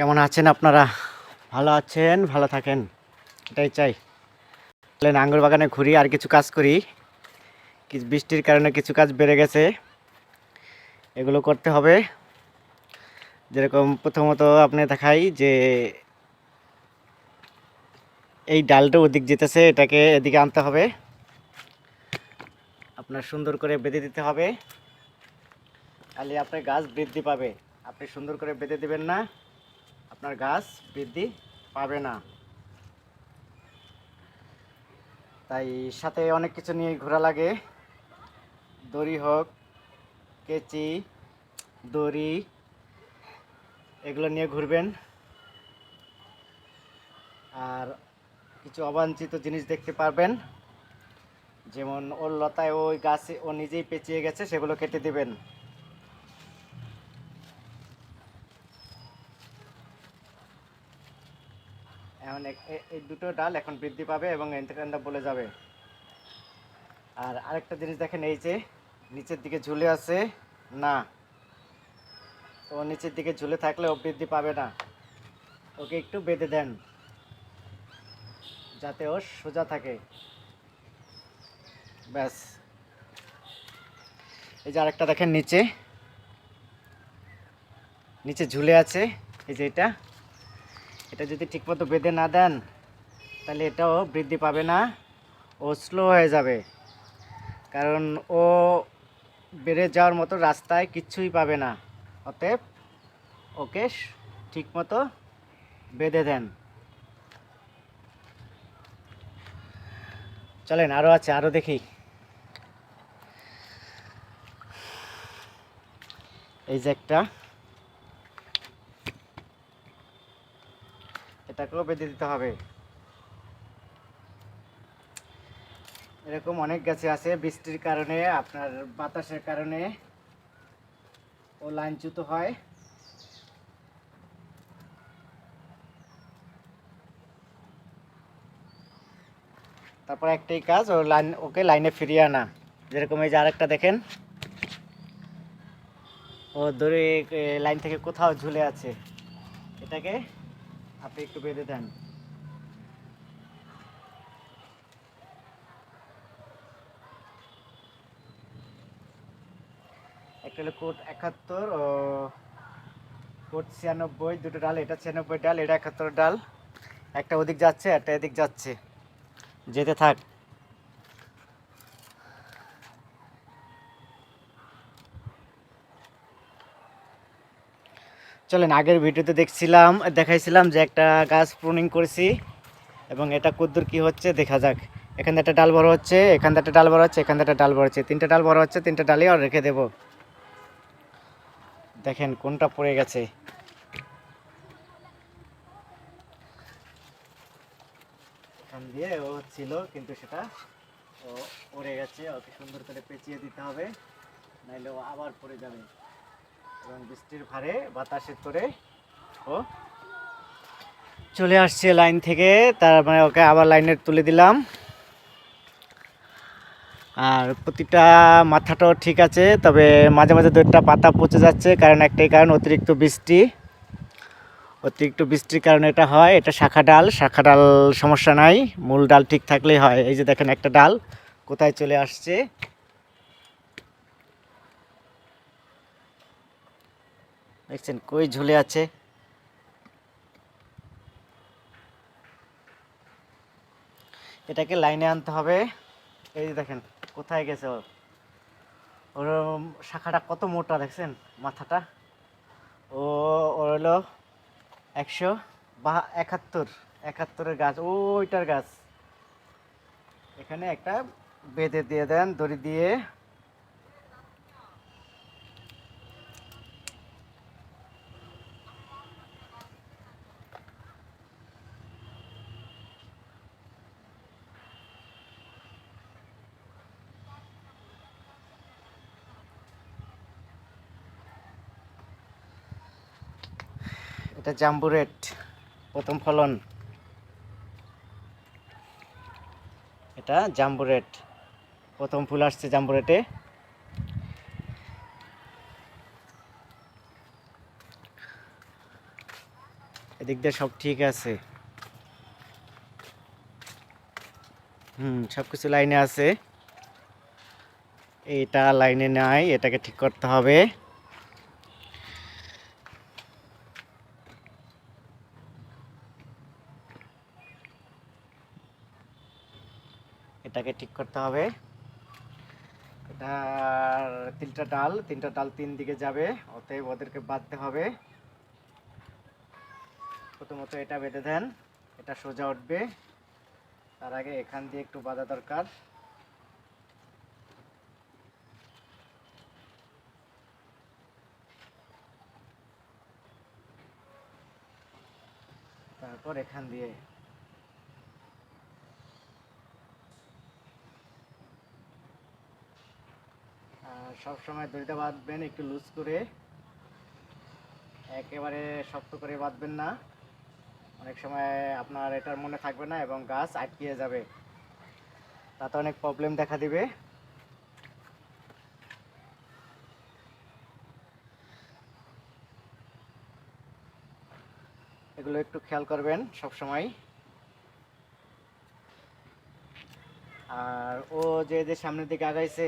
কেমন আছেন আপনারা? ভালো আছেন, ভালো থাকেন। এটাই চাই। তাহলে আঙ্গুর বাগানে ঘুরি, আর কিছু কাজ করি। বৃষ্টির কারণে কিছু কাজ বেড়ে গেছে। এগুলো করতে হবে। যেরকম প্রথমত আপনি দেখাই যে, এই ডালটা ওদিক যেতেছে, এটাকে এদিকে আনতে হবে। আপনার সুন্দর করে বেঁধে দিতে হবে। তাহলে আপনার গাছ বৃদ্ধি পাবে। আপনি সুন্দর করে বেঁধে দেবেন না। আপনার গাছ বৃদ্ধি পাবে না। তাই সাথে অনেক কিছু নিয়ে ঘোরা লাগে। দড়ি হোক, কেচি, দড়ি, এগুলো নিয়ে ঘুরবেন। আর কিছু অবাঞ্ছিত জিনিস দেখতে পারবেন। যেমন ওর লতায় ওই গাছে ও নিজেই পেঁচিয়ে গেছে, সেগুলো কেটে দিবেন। এক- এ- এই দুটো ডাল এখন বৃদ্ধি পাবে এবং এন্টাকান্ডা বলে যাবে। আর আরেকটা জিনিস দেখেন, এই যে নিচের দিকে ঝুলে আছে, না। তো নিচের দিকে ঝুলে থাকলে ও বৃদ্ধি পাবে না। ওকে একটু বেঁধে দেন, যাতে ও সোজা থাকে। ব্যাস। এই যে আরেকটা দেখেন, নিচে। নিচে ঝুলে আছে, এই যে এটা। এটা যদি ঠিকমতো বেঁধে না দেন, তাহলে এটাও বৃদ্ধি পাবে না। ও স্লো হয়ে যাবে। কারণ ও বেড়ে যাওয়ার মতো রাস্তায় কিচ্ছুই পাবে না। অতএব ওকে ঠিকমতো বেঁধে দেন। চলেন আরও আছে আরও দেখি। এই যে একটা। এটাকেও বেঁধে দিতে হবে। এরকম অনেক গাছে আছে, বৃষ্টির কারণে, আপনার বাতাসের কারণে ও লাইনচ্যুত হয়। তারপর একটাই কাজ, ও লাইন, ওকে লাইনে ফিরিয়ে আনা। যেরকম এই যে আরেকটা দেখেন। ও দড়ি লাইন থেকে কোথাও ঝুলে আছে। এটাকে আপনি একটু বেঁধে দেন। একটা হলো কোট একাত্তর ও কোট ছিয়ানব্বই, দুটো ডাল, এটা ছিয়ানব্বই ডাল, এটা একাত্তর ডাল। একটা ওদিক যাচ্ছে, একটা এদিক যাচ্ছে। যেতে থাক। চলেন, আগের ভিডিওতে দেখছিলাম, দেখাইছিলাম যে একটা গাছ প্রুনিং করেছি এবং এটা কদ্দুর কি হচ্ছে, দেখা যাক। এখানে একটা ডাল বড় হচ্ছে, এখানে একটা ডাল বড় হচ্ছে, এখানে একটা ডাল বড় হচ্ছে। তিনটা ডাল বড় হচ্ছে, তিনটা ডালই আর রেখে দেব। দেখেন কোনটা পড়ে গেছে। এখান দিয়ে ও ছিল, কিন্তু সেটা ও পড়ে গেছে, ওকে সুন্দর করে পেঁচিয়ে দিতে হবে, নাইলে ও আবার পড়ে যাবে। এবং বৃষ্টির ভারে বাতাসের তোরে ও চলে আসছে লাইন থেকে, তার মানে ওকে আবার লাইনে তুলে দিলাম। আর প্রতিটা মাথাটাও ঠিক আছে, তবে মাঝে মাঝে দুইটা পাতা পচে যাচ্ছে, কারণ একটাই কারণ, অতিরিক্ত বৃষ্টি। অতিরিক্ত বৃষ্টির কারণে এটা হয়, এটা শাখা ডাল শাখা ডাল সমস্যা নাই, মূল ডাল ঠিক থাকলেই হয়। এই যে দেখেন একটা ডাল কোথায় চলে আসছে? দেখছেন, কই ঝুলে আছে? এটাকে লাইনে আনতে হবে। এই যে দেখেন, কোথায় গেছে ও ওর শাখাটা কত মোটা দেখছেন, মাথাটা? ও, ওর হলো একশো বা, একাত্তর, একাত্তরের গাছ ওইটার গাছ। এখানে একটা বেঁধে দিয়ে দেন, দড়ি দিয়ে। এটা জাম্বু রেট প্রথম ফলন। এটা জাম্বু রেট প্রথম ফুল আসছে জাম্বু রেটে এদিক দিয়ে সব ঠিক আছে। হুম সব কিছু লাইনে আছে। এটা লাইনে নাই, এটাকে ঠিক করতে হবে। এটাকে ঠিক করতে হবে। এটার তিনটা ডাল তিনটা ডাল তিন দিকে যাবে, অতএব ওদেরকে বাঁধতে হবে। প্রথমত এটা বেঁধে দেন, এটা সোজা উঠবে। তার আগে এখান দিয়ে একটু বাঁধা দরকার। তারপর এখান দিয়ে আর সবসময় দড়িটা বাঁধবেন, একটু লুজ করে। একেবারে শক্ত করে বাঁধবেন না। অনেক সময় আপনার এটার মনে থাকবে না এবং গাছ আটকিয়ে যাবে। তাতে অনেক প্রবলেম দেখা দিবে। এগুলো একটু খেয়াল করবেন সব সময় আর ও যে যে সামনের দিকে আগাইছে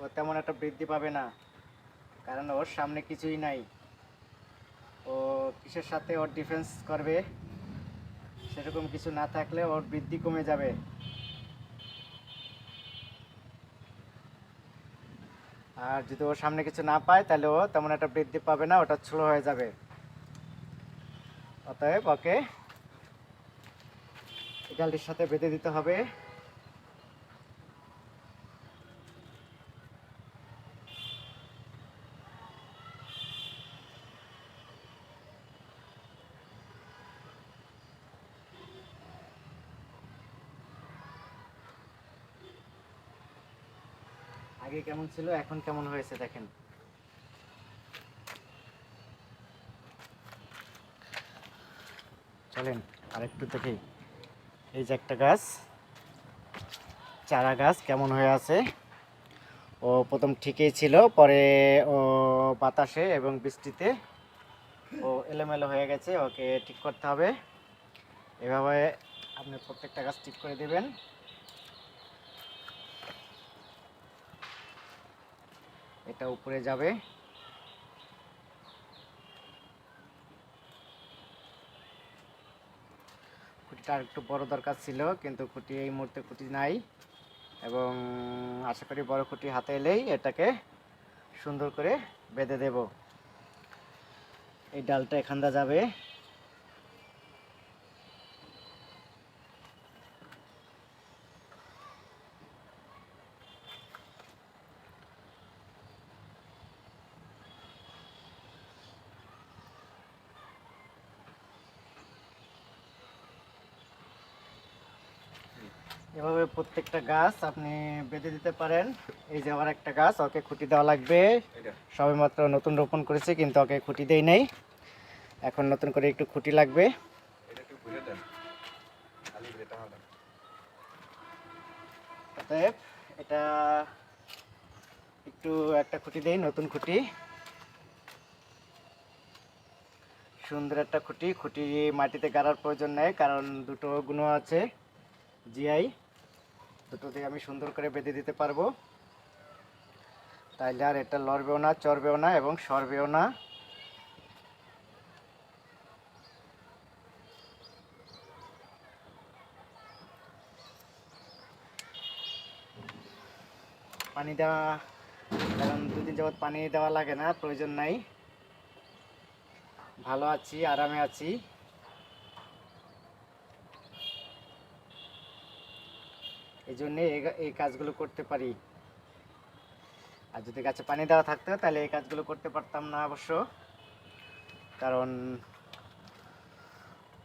ও তেমন একটা বৃদ্ধি পাবে না, কারণ ওর সামনে কিছুই নাই। ও কিসের সাথে ওর ডিফেন্স করবে? সেরকম কিছু না থাকলে ওর বৃদ্ধি কমে যাবে। আর যদি ওর সামনে কিছু না পায়, তাহলে ও তেমন একটা বৃদ্ধি পাবে না, ওটা ছোট হয়ে যাবে। অতএব ওকে ডালটির সাথে বেঁধে দিতে হবে। আগে কেমন ছিল, এখন কেমন হয়েছে দেখেন। চলেন, আরেকটু দেখি। এই যে একটা গাছ, চারা গাছ কেমন হয়ে আছে? ও প্রথম ঠিকই ছিল, পরে ও বাতাসে এবং বৃষ্টিতে ও এলোমেলো হয়ে গেছে, ওকে ঠিক করতে হবে। এভাবে আপনি প্রত্যেকটা গাছ ঠিক করে দেবেন। এটা উপরে যাবে। খুঁটিটা আর একটু বড় দরকার ছিল, কিন্তু খুঁটি এই মুহূর্তে খুঁটি নাই। এবং আশা করি বড় খুঁটি হাতে এলেই এটাকে সুন্দর করে বেঁধে দেব। এই ডালটা এখানটা যাবে। এভাবে প্রত্যেকটা গাছ আপনি বেঁধে দিতে পারেন। এই যে আবার একটা গাছ ওকে খুঁটি দেওয়া লাগবে। সবেমাত্র নতুন রোপণ করেছে কিন্তু ওকে খুঁটি দেই নাই। এখন নতুন করে একটু খুঁটি লাগবে। অতএব এটা একটু একটা খুঁটি দেই নতুন খুঁটি। সুন্দর একটা খুঁটি। খুঁটি মাটিতে গাড়ার প্রয়োজন নেই কারণ দুটো গুণ আছে জিআই দুটো দিয়ে আমি সুন্দর করে বেঁধে দিতে পারব। তাইলে আর এটা লড়বেও না, চড়বেও না এবং সরবেও না। পানি দেওয়া, কারণ দুদিন যাবৎ পানি দেওয়া লাগে না, প্রয়োজন নাই। ভালো আছি, আরামে আছি। এই জন্যে এই কাজগুলো করতে পারি। আর যদি গাছে পানি দেওয়া থাকতো, তাহলে এই কাজগুলো করতে পারতাম না অবশ্য। কারণ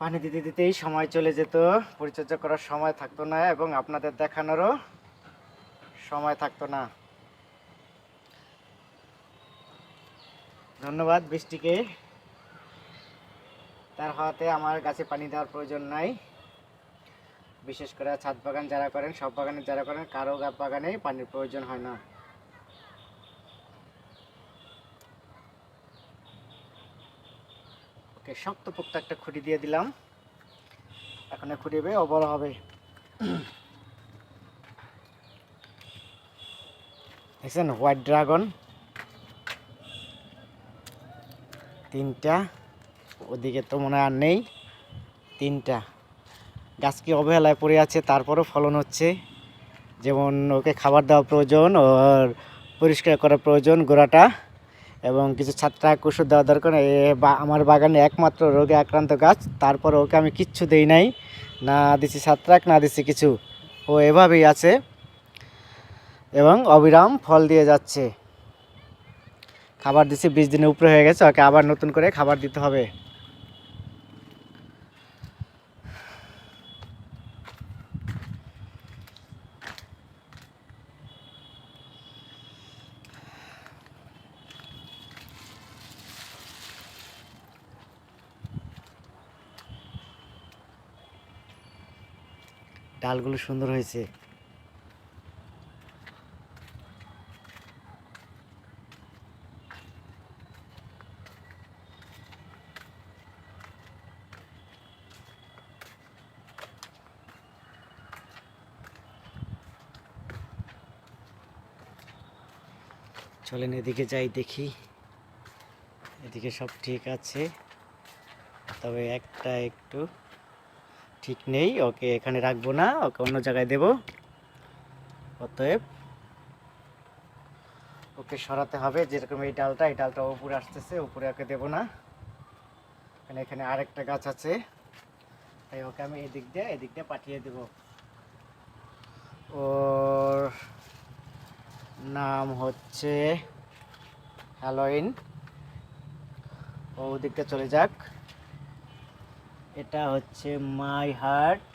পানি দিতে দিতেই সময় চলে যেত, পরিচর্যা করার সময় থাকতো না এবং আপনাদের দেখানোরও সময় থাকতো না। ধন্যবাদ বৃষ্টিকে। তার হওয়াতে আমার গাছে পানি দেওয়ার প্রয়োজন নাই। বিশেষ করে ছাদ বাগান যারা করেন, সব বাগানে যারা করেন, কারও বাগানে পানির প্রয়োজন হয় না। ওকে, শক্তপোক্ত একটা খুঁটি দিয়ে দিলাম। এখন খুঁটি ও বড় হবে। দেখছেন, হোয়াইট ড্রাগন। তিনটা। ওদিকে তো মনে আর নেই। তিনটা। গাছ কি অবহেলায় পড়ে আছে, তারপরেও ফলন হচ্ছে। যেমন ওকে খাবার দেওয়া প্রয়োজন, ওর পরিষ্কার করা প্রয়োজন গোড়াটা, এবং কিছু ছাত্রাক ওষুধ দেওয়া দরকার এ বা, আমার বাগানে একমাত্র রোগে আক্রান্ত গাছ তারপর ওকে আমি কিচ্ছু দেই নাই। না দিছি ছাত্রাক, না দিছি কিছু। ও এভাবেই আছে, এবং অবিরাম ফল দিয়ে যাচ্ছে। খাবার দিছি বিশ দিনের উপরে হয়ে গেছে, ওকে আবার নতুন করে খাবার দিতে হবে। ডালগুলো সুন্দর হয়েছে। চলেন এদিকে যাই দেখি। এদিকে সব ঠিক আছে। তবে একটা একটু ঠিক নেই, ওকে এখানে রাখব না, ওকে অন্য জায়গায় দেব। অতএব, ওকে সরাতে হবে, যেরকম এই ডালটা এই ডালটা উপরে আসতেছে, উপরে ওকে দেবো না। এখানে এখানে আরেকটা গাছ আছে, তাই ওকে আমি এদিক দিয়ে এদিক দিয়ে পাঠিয়ে দেব। ওর নাম হচ্ছে হ্যালোইন। ও ওদিকটা চলে যাক। এটা হচ্ছে মাই হার্ট।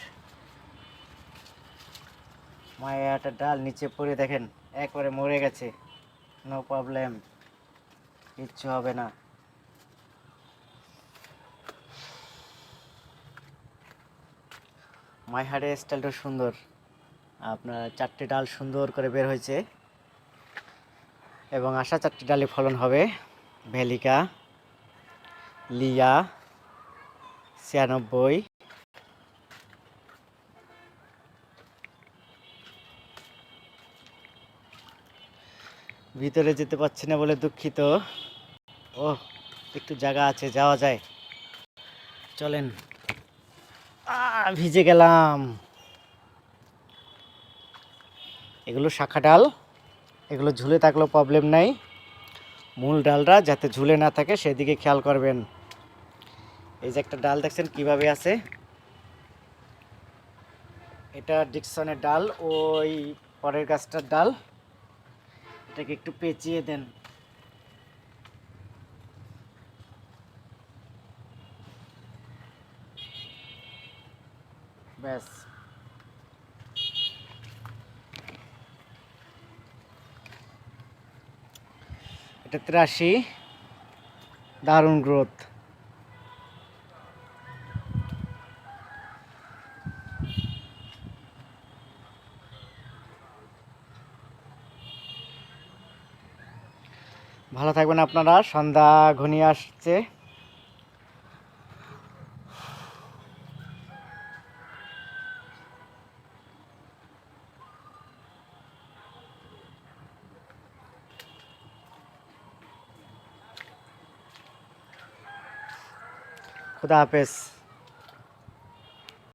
মাই হার্টের ডাল নিচে পড়ে দেখেন, একবারে মরে গেছে। নো প্রবলেম, কিচ্ছু হবে না। মাই হার্টের স্টাইলটা সুন্দর। আপনার চারটে ডাল সুন্দর করে বের হয়েছে। এবং আশা চারটি ডালে ফলন হবে। ভেলিকা, লিয়া ছিয়ানব্বই। ভিতরে যেতে পারছি না বলে দুঃখিত। ও একটু জায়গা আছে, যাওয়া যায়। চলেন। ভিজে গেলাম। এগুলো শাখা ডাল। এগুলো ঝুলে থাকলেও প্রবলেম নাই। মূল ডালটা যাতে ঝুলে না থাকে, সেদিকে খেয়াল করবেন। এই যে একটা ডাল দেখছেন কীভাবে আছে? এটা ডিকসনের ডাল, ওই পরের গাছটার ডাল। এটাকে একটু পেঁচিয়ে দেন। ব্যাস। এটা ত্রাশি দারুণ গ্রোথ। ভালো থাকবেন আপনারা সন্ধ্যা ঘনিয়ে আসছে। খুদা হাফেজ।